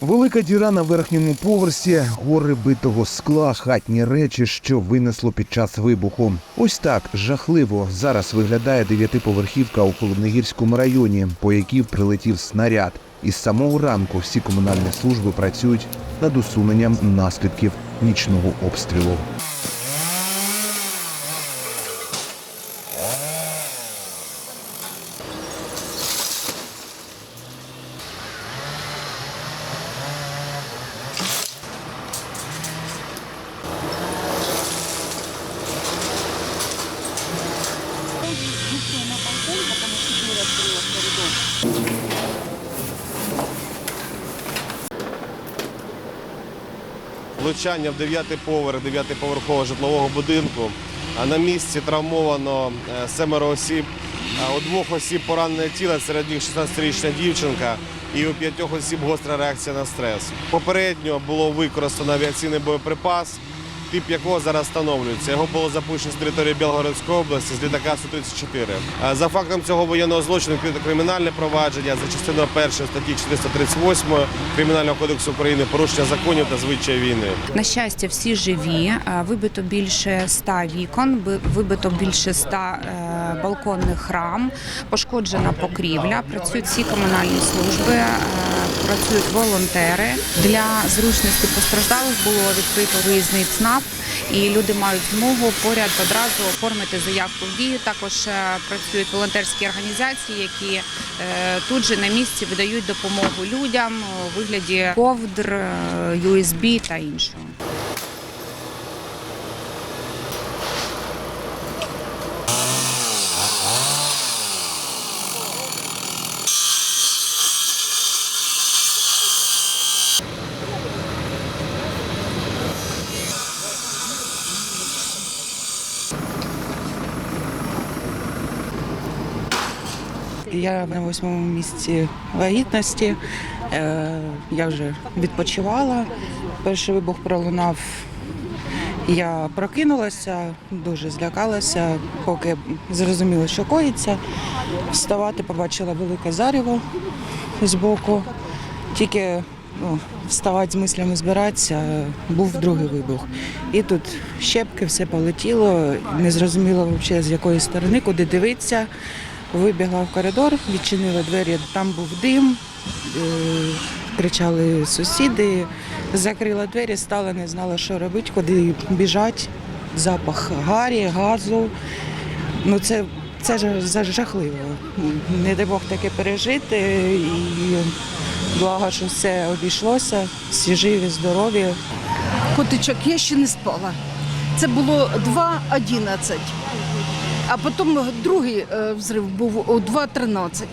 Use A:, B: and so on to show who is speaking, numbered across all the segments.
A: Велика діра на верхньому поверсі, гори битого скла, хатні речі, що винесло під час вибуху. Ось так жахливо зараз виглядає дев'ятиповерхівка у Холодногірському районі, по якій прилетів снаряд. Із самого ранку всі комунальні служби працюють над усуненням наслідків нічного обстрілу.
B: Влучання в дев'ятий поверх 9-поверхового житлового будинку. На місці травмовано е, семеро осіб. У двох осіб поранене тіло, серед них 16-річна дівчинка, і у п'ятьох осіб гостра реакція на стрес. Попередньо було використано авіаційний боєприпас, тип якого зараз встановлюється. Його було запущено з території Білгородської області з літака Су-34. За фактом цього воєнного злочину відкрито кримінальне провадження за частиною першої статті 438 Кримінального кодексу України порушення законів та звичаї війни.
C: На щастя, всі живі. Е, Вибито більше ста вікон, би- вибито більше ста е, балконних рам, пошкоджена покрівля. Працюють всі комунальні служби, е, працюють волонтери. Для зручності постраждалих було відкрито виїзний ЦНАП, і люди мають змогу поряд одразу оформити заявку в дію. Також е, працюють волонтерські організації, які е, тут же на місці видають допомогу людям у вигляді ковдр, USB та іншого.
D: Я на восьмому місці вагітності. Е, Я вже відпочивала. Перший вибух пролунав. Я прокинулася, дуже злякалася, поки зрозуміла, що коїться. Вставати побачила велике зарево збоку. Тільки ну, вставати з мислями збиратися, був другий вибух. І тут щепки, все полетіло, не зрозуміло взагалі з якої сторони, куди дивитися. Вибігла в коридор, відчинила двері, там був дим, е, кричали сусіди, закрила двері, стала, не знала, що робити, куди біжать. Запах гарі, газу. Ну це, це жахливо. Не дай Бог таке пережити. І благо, що все обійшлося, всі живі, здорові.
E: Котичок, я ще не спала. Це було 2.11. А потім другий е, взрив був о 2.13.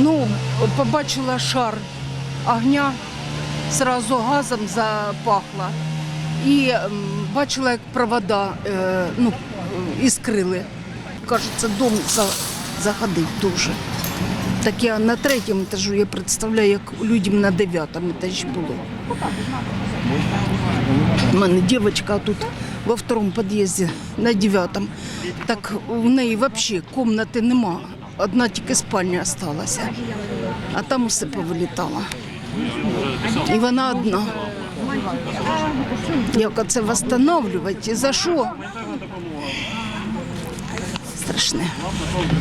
E: Ну, побачила шар огня, зразу газом запахла. І бачила, як провода е, ну, іскрили. Кажеться, дом за, заходив дуже. Так я на третьому етажу, я представляю, як людям на дев'ятому етажі було. У мене дівчинка тут во второму під'їзді на дев'ятому. Так в неї взагалі кімнати нема. Одна тільки спальня залишилася. А там все повилітало. І вона одна. Як це встановлювати? За що? Страшне.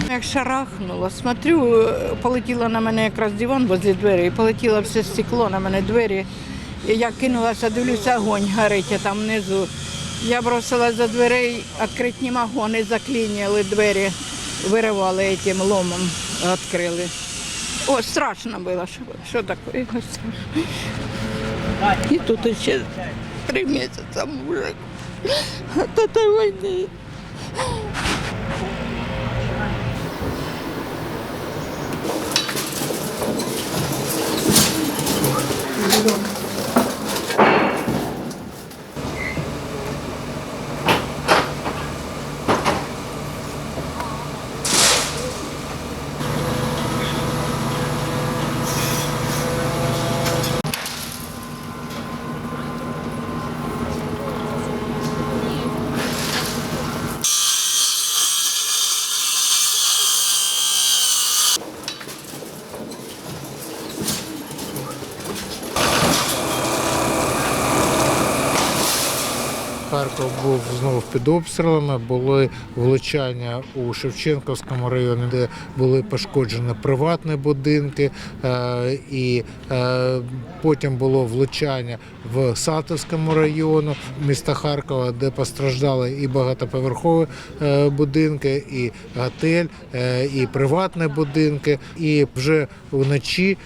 F: Як шарахнуло, смотрю, полетіло на мене якраз диван возле двері, і полетіло все стекло на мене двері. І я кинулася, дивлюся, огонь горить а там внизу. Я бросилась за дверей, відкрити не можу, вони заклиняли двері, виривали цим ломом, відкрили. О, страшно було, що, що таке. І тут ще три місяці мужик. От этой війни.
G: Харків був знову під обстрілами. Були влучання у Шевченківському районі, де були пошкоджені приватні будинки, е, і е, потім було влучання в Сатовському району міста Харкова, де постраждали і багатоповерхові е, будинки, і готель, і приватні будинки. І вже вночі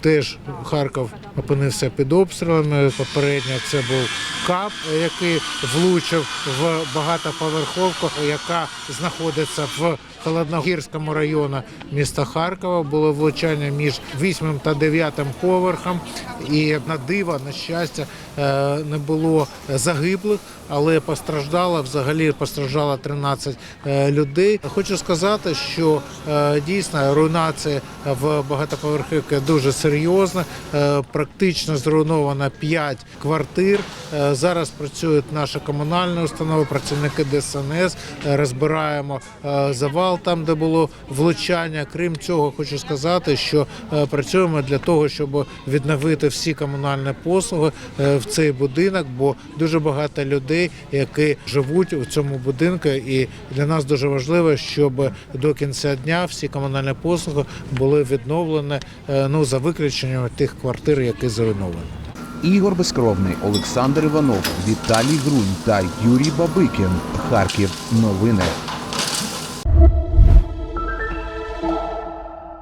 G: теж Харків опинився під обстрілами. Попередньо це був КАП, який влучив в багатоповерховку, яка знаходиться в Холодногірському районі міста Харкова. Було влучання між 8 та 9 поверхом. І на диво, на щастя, е, не було загиблих, але постраждало взагалі постраждало 13 е, людей. Хочу сказати, що е, дійсно руйнація в багатоповерхівці дуже серйозна. Практично зруйновано 5 квартир. Зараз працюють наші комунальні установи, працівники ДСНС. Розбираємо е, завал там, де було влучання. Крім цього, хочу сказати, що е, працюємо для того, щоб відновити всі комунальні послуги е, в цей будинок, бо дуже багато людей, які живуть у цьому будинку, і для нас дуже важливо, щоб до кінця дня всі комунальні послуги були відновлені, е, ну за виключенням тих квартир, які зруйновані.
A: Ігор Безкровний, Олександр Іванов, Віталій Грунь та Юрій Бабикін. Харків. Новини.